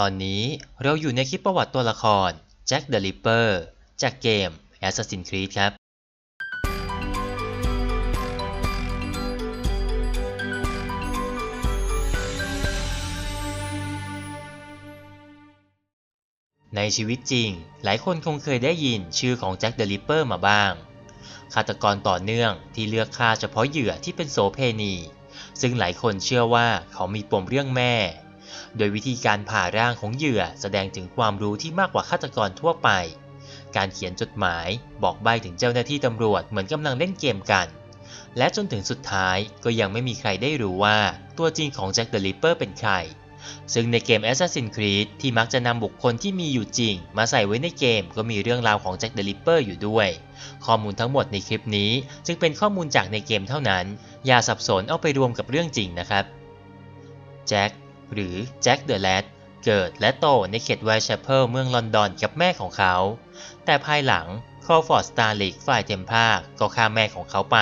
ตอนนี้เราอยู่ในคลิปประวัติตัวละครแจ็คเดอะริปเปอร์จากเกม Assassin's Creed ครับ ในชีวิตจริง หลายคนคงเคยได้ยินชื่อของแจ็คเดอะริปเปอร์มาบ้าง ฆาตกรต่อเนื่องที่เลือกฆ่าเฉพาะเหยื่อที่เป็นโสเพณี ซึ่งหลายคนเชื่อว่าเขามีปมเรื่องแม่ โดยวิธีการผ่าร่างของเหยื่อแสดงถึงความรู้ที่มากกว่าฆาตกรทั่วไป การเขียนจดหมายบอกใบถึงเจ้าหน้าที่ตำรวจเหมือนกำลังเล่นเกมกัน และจนถึงสุดท้ายก็ยังไม่มีใครได้รู้ว่าตัวจริงของแจ็คเดอะริปเปอร์เป็นใคร ซึ่งในเกม Assassin's Creed ที่มักจะนำบุคคลที่มีอยู่จริง มาใส่ไว้ในเกมก็มีเรื่องราวของแจ็คเดอะริปเปอร์อยู่ด้วย ข้อมูลทั้งหมดในคลิปนี้ จึงเป็นข้อมูลจากในเกมเท่านั้น อย่าสับสนเอาไปรวมกับเรื่องจริงนะครับ แจ็ค หรือแจ็คเดอะแรดเกิดและโตในเขตไวท์แชปเปิลเมืองลอนดอนกับแม่ของเขา แต่ภายหลังคอฟอร์ดสตาร์ลิกฝ่ายเทมพาคก็ฆ่าแม่ของเขาไป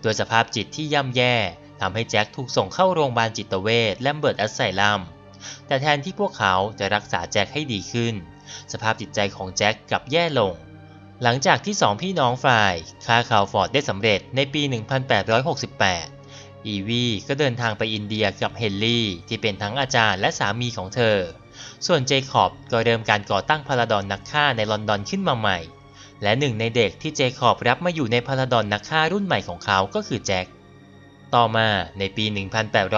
โดยสภาพจิตที่ย่ำแย่ทำให้แจ็คถูกส่งเข้าโรงพยาบาลจิตเวชแลมเบิร์ตแอสไซลัมแต่แทนที่พวกเขาจะรักษาแจ็คให้ดีขึ้น สภาพจิตใจของแจ็คกลับแย่ลง หลังจากที่สองพี่น้องฝ่ายฆ่าคาวฟอร์ดได้สำเร็จในปี 1868 อีวีก็เดินทางไปอินเดียกับเฮนรี่ที่เป็นทั้งอาจารย์และสามีของเธอ ส่วนเจคอบก็เริ่มการก่อตั้งพาราดอนนักฆ่าในลอนดอนขึ้นมาใหม่ และหนึ่งในเด็กที่เจคอบรับมาอยู่ในพาราดอนนักฆ่ารุ่นใหม่ของเขาก็คือแจ็ค ต่อมาในปี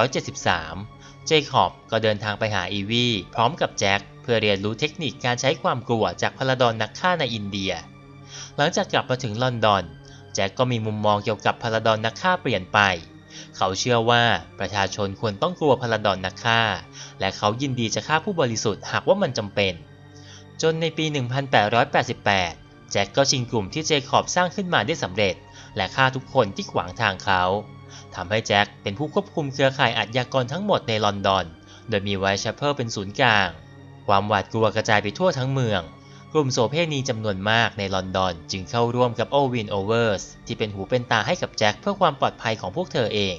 1873 เจคอบก็เดินทางไปหาอีวีพร้อมกับแจ็คเพื่อเรียนรู้เทคนิคการใช้ความกลัวจากพาราดอนนักฆ่าในอินเดีย หลังจากกลับมาถึงลอนดอน แจ็คก็มีมุมมองเกี่ยวกับพาราดอนนักฆ่าเปลี่ยนไป เขาเชื่อว่าประชาชนควรต้องกลัวพาราดอนนักฆ่า และเขายินดีจะฆ่าผู้บริสุทธิ์หากว่ามันจำเป็น จนในปี 1888 แจ็คก็ชิงกลุ่มที่เจคอบสร้างขึ้นมาได้สำเร็จ และฆ่าทุกคนที่ขวางทางเขาทำให้แจ็คเป็นผู้ควบคุมเครือข่ายอาชญากรทั้งหมดในลอนดอน โดยมีไวท์แชปเปิลเป็นศูนย์กลาง ความหวาดกลัวกระจายไปทั่วทั้งเมือง กลุ่มโสเภณีจำนวนมากในลอนดอน จึงเข้าร่วมกับโอวินโอเวอร์สที่เป็นหูเป็นตาให้กับแจ็คเพื่อความปลอดภัยของพวกเธอเอง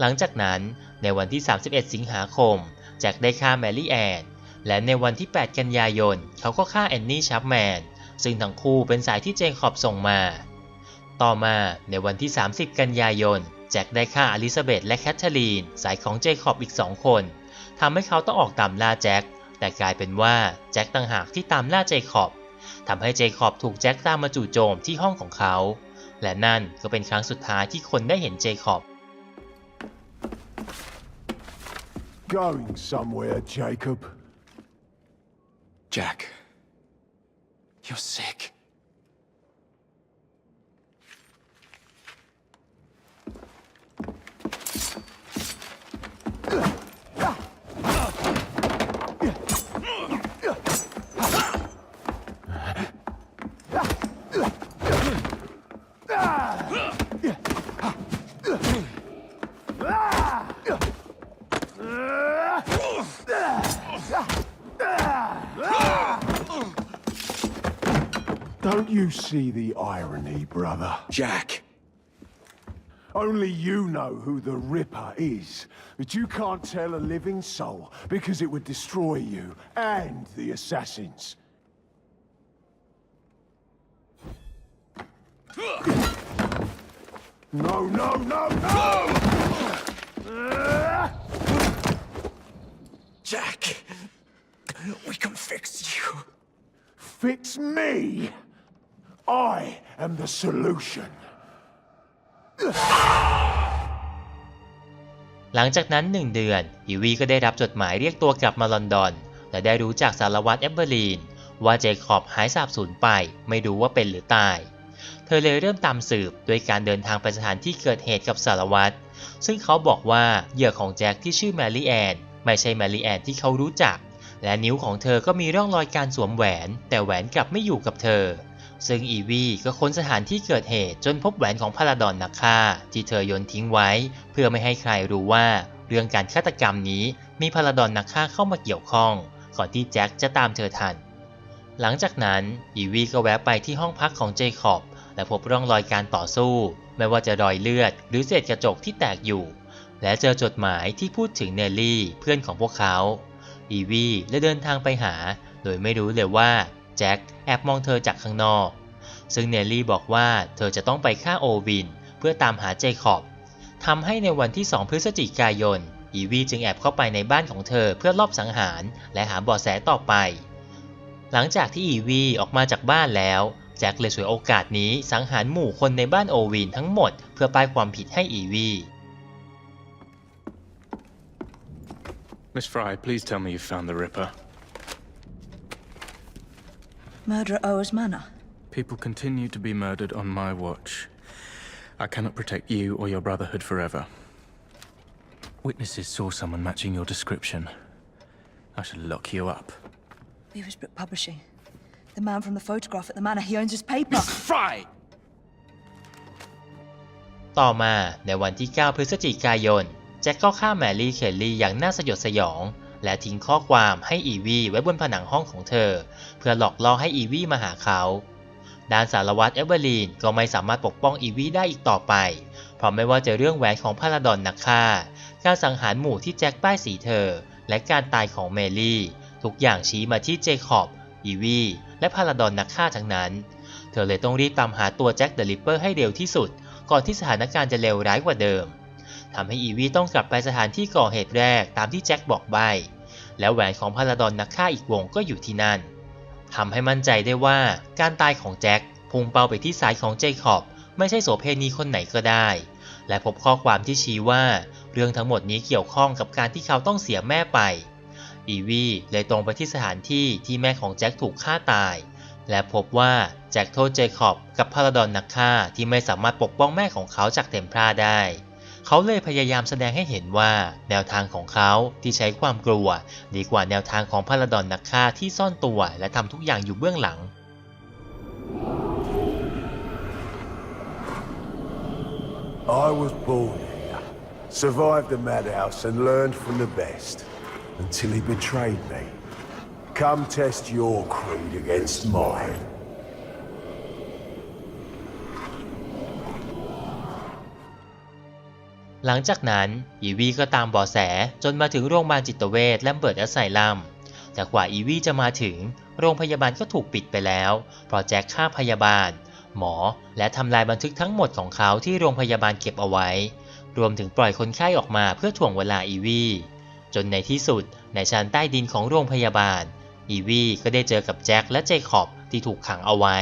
หลังจากนั้นในวันที่ 31 สิงหาคม แจ็คได้ฆ่าแมรี่แอน และในวันที่ 8 กันยายน เขาก็ฆ่าแอนนี่ชัปแมน ซึ่งทั้งคู่เป็นสายที่เจคอบส่งมา ต่อมาในวันที่ 30 กันยายน แจ็คได้ฆ่าอลิซาเบธและแคทเธอรีน สายของเจคอบอีกสองคนทำให้เขาต้องออกตามล่าแจ็ค แต่กลายเป็นว่าแจ็คต่างหากที่ตามล่าเจคอบทำให้เจคอบถูกแจ็คตามมาจู่โจมที่ห้องของเขา และนั่นก็เป็นครั้งสุดท้ายที่คนได้เห็นเจคอบ Going somewhere, Jacob. Jack, you're sick. Don't you see the irony, brother? Jack, Only you know who the Ripper is, but you can't tell a living soul because it would destroy you and the assassins. No, no, no, no! Jack, we can fix you. Fix me! I am the solution. หลังจากนั้นหนึ่งเดือนอีวีก็ได้รับจดหมายเรียกตัวกลับมาลอนดอน และได้รู้จากสารวัตรแอปเบอร์ลีน ว่าเจคอบหายสาบสูญไป ไม่รู้ว่าเป็นหรือตาย เธอเลยเริ่มตามสืบโดยการเดินทางไปสถานที่เกิดเหตุกับสารวัตร ซึ่งเขาบอกว่าเหยื่อของแจ็คที่ชื่อแมรี่แอนไม่ใช่แมรี่แอนที่เขารู้จัก และนิ้วของเธอก็มีร่องรอยการสวมแหวน แต่แหวนกลับไม่อยู่กับเธอ ซึ่งอีวีก็ค้นสถานที่เกิดเหตุจนพบแหวนของพาราดอนนักฆ่า ที่เธอโยนทิ้งไว้ เพื่อไม่ให้ใครรู้ว่า เรื่องการฆาตกรรมนี้มีพาราดอนนักฆ่าเข้ามาเกี่ยวข้อง ก่อนที่แจ็คจะตามเธอทันหลังจากนั้นอีวีก็แวะไปที่ห้องพักของเจคอบ และพบร่องรอยการต่อสู้ ไม่ว่าจะรอยเลือด หรือเศษกระจกที่แตกอยู่ และเจอจดหมายที่พูดถึงเนลลี่เพื่อนของพวกเขา อีวีเลยเดินทางไปหา โดยไม่รู้เลยว่าแจ็คแอบมองเธอจากข้างนอก ซึ่งเนลลี่บอกว่าเธอจะต้องไปฆ่าโอวิน เพื่อตามหาเจคอบทำให้ในวันที่ 2 พฤศจิกายน อีวีจึงแอบเข้าไปในบ้านของเธอเพื่อลอบสังหาร และหาเบาะแสต่อไป หลังจากที่อีวีออกมาจากบ้านแล้ว แจ็คเลยฉวยโอกาสนี้สังหารหมู่คนในบ้านโอวินทั้งหมดเพื่อป้ายความผิดให้อีวี Miss Fry, please tell me you found the Ripper. Murder at Oa's Manor. People continue to be murdered on my watch. I cannot protect you or your Brotherhood forever. Witnesses saw someone matching your description. I should lock you up. Beaversbrook Publishing. The man from the photograph at the manor, he owns his paper. Fry! ต่อมาในวันที่ 9 พฤศจิกายน แจ็คก็ฆ่าแมรี่เคลลี่อย่างน่าสยดสยอง และทิ้งข้อความให้อีวีไว้บนผนังห้องของเธอ เพื่อหลอกล่อให้อีวีมาหาเขา ด้านสารวัตรเอเวอร์ลีนก็ไม่สามารถปกป้องอีวีได้อีกต่อไป เพราะไม่ว่าจะเรื่องแหวนของพาราดอนนักฆ่า การสังหารหมู่ที่แจ็คป้ายสีเธอ และการตายของเมลี่ ทุกอย่างชี้มาที่เจคอบอีวี และพาราดอนนักฆ่าทั้งนั้น เธอเลยต้องรีบตามหาตัวแจ็คเดอะริปเปอร์ให้เร็วที่สุด ก่อนที่สถานการณ์จะเลวร้ายกว่าเดิมทำให้อีวีต้องกลับไปสถานที่ก่อเหตุแรกตามที่แจ็คบอกใบแล้วแหวนของพาราดอนนักฆ่าอีกวงก็อยู่ที่นั่นทำให้มั่นใจได้ว่าการตายของแจ็คพุ่งเป้าไปที่สายของเจคอบไม่ใช่โสเพณีคนไหนก็ได้ และพบข้อความที่ชี้ว่า เรื่องทั้งหมดนี้เกี่ยวข้องกับการที่เขาต้องเสียแม่ไป อีวีเลยตรงไปที่สถานที่ที่แม่ของแจ็คถูกฆ่าตาย และพบว่าแจ็คโทษเจคอบกับพาราดอนนักฆ่าที่ไม่สามารถปกป้องแม่ของเขาจากเทมพลาได้ เขาเลยพยายามแสดงให้เห็นว่าแนวทางของเขาที่ใช้ความกลัว ดีกว่าแนวทางของพาราดอนนักฆ่าที่ซ่อนตัวและทำทุกอย่างอยู่เบื้องหลัง I was born here, survived the madhouse and learned from the best, until he betrayed me. Come test your creed against mine. หลังจากนั้นอีวีก็ตามเบาแสจนมาถึงโรงพยาบาลจิตเวชและเบิร์ดแอสไซลัมแต่กว่าอีวีจะมาถึง โรงพยาบาลก็ถูกปิดไปแล้ว เพราะแจ็คฆ่าพยาบาล หมอและทำลายบันทึกทั้งหมดของเขาที่โรงพยาบาลเก็บเอาไว้ รวมถึงปล่อยคนไข้ออกมาเพื่อถ่วงเวลาอีวี จนในที่สุดในชั้นใต้ดินของโรงพยาบาล อีวี่ก็ได้เจอกับแจ็คและเจคอบที่ถูกขังเอาไว้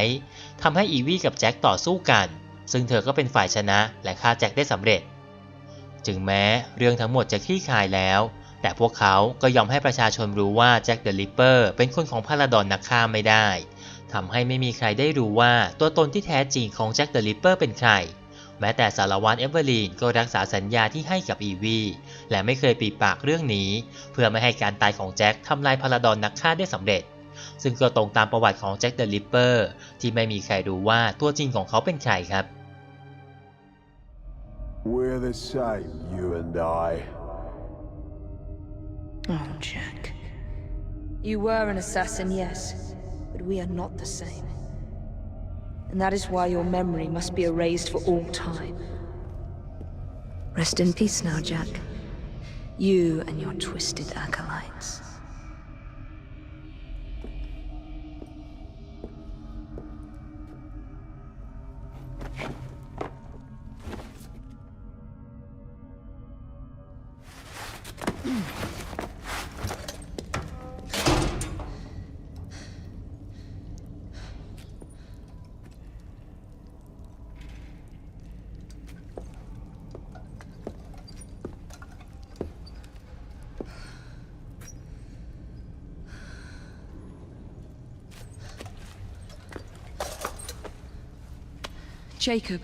ทำให้อีวี่กับแจ็คต่อสู้กัน ซึ่งเธอก็เป็นฝ่ายชนะและฆ่าแจ็คได้สำเร็จถึงแม้เรื่องทั้งหมดจะคลี่คลายแล้ว แต่พวกเขาก็ยอมให้ประชาชนรู้ว่าแจ็คเดอะลิปเปอร์เป็นคนของพาราดอนนักฆ่าไม่ได้ทำให้ไม่มีใครได้รู้ว่าตัวตนที่แท้จริงของแจ็คเดอะลิปเปอร์เป็นใคร แม้แต่สารวัตรเอเวอร์ลีนก็รักษาสัญญาที่ให้กับอีวีและไม่เคยปีปากเรื่องนี้ เพื่อไม่ให้การตายของแจ็คทำลายพาราดอนนักฆ่าได้สำเร็จ ซึ่งก็ตรงตามประวัติของแจ็คเดอะลิปเปอร์ที่ไม่มีใครรู้ว่าตัวจริงของเขาเป็นใครครับ We're the same, you and I. Oh, Jack. You were an assassin, yes, but we are not the same. And that is why your memory must be erased for all time. Rest in peace now, Jack. You and your twisted acolytes. Jacob.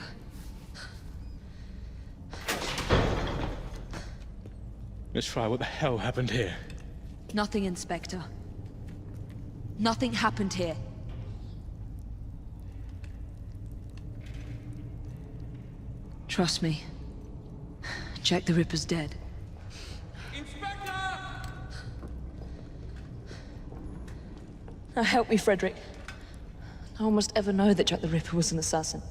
Miss Fry, what the hell happened here? Nothing, Inspector. Nothing happened here. Trust me. Jack the Ripper's dead. Inspector! Now help me, Frederick. No one must ever know that Jack the Ripper was an assassin.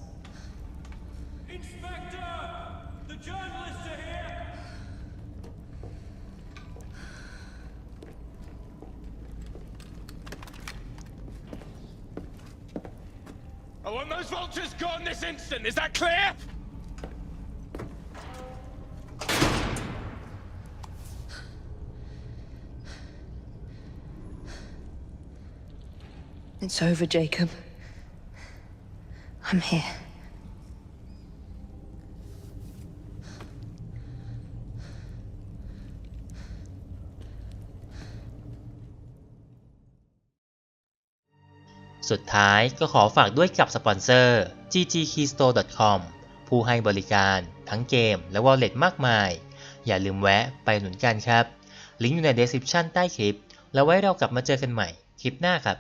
That clear? It's over, Jacob. I'm here. สุดท้ายก็ขอฝากด้วยกับสปอนเซอร์ ggkeystore.com ผู้ให้บริการทั้งเกมและวอลเล็ตมากมาย อย่าลืมแวะไปหนุนกันครับ ลิงก์อยู่ใน description ใต้คลิป แล้วไว้เรากลับมาเจอกันใหม่คลิปหน้าครับ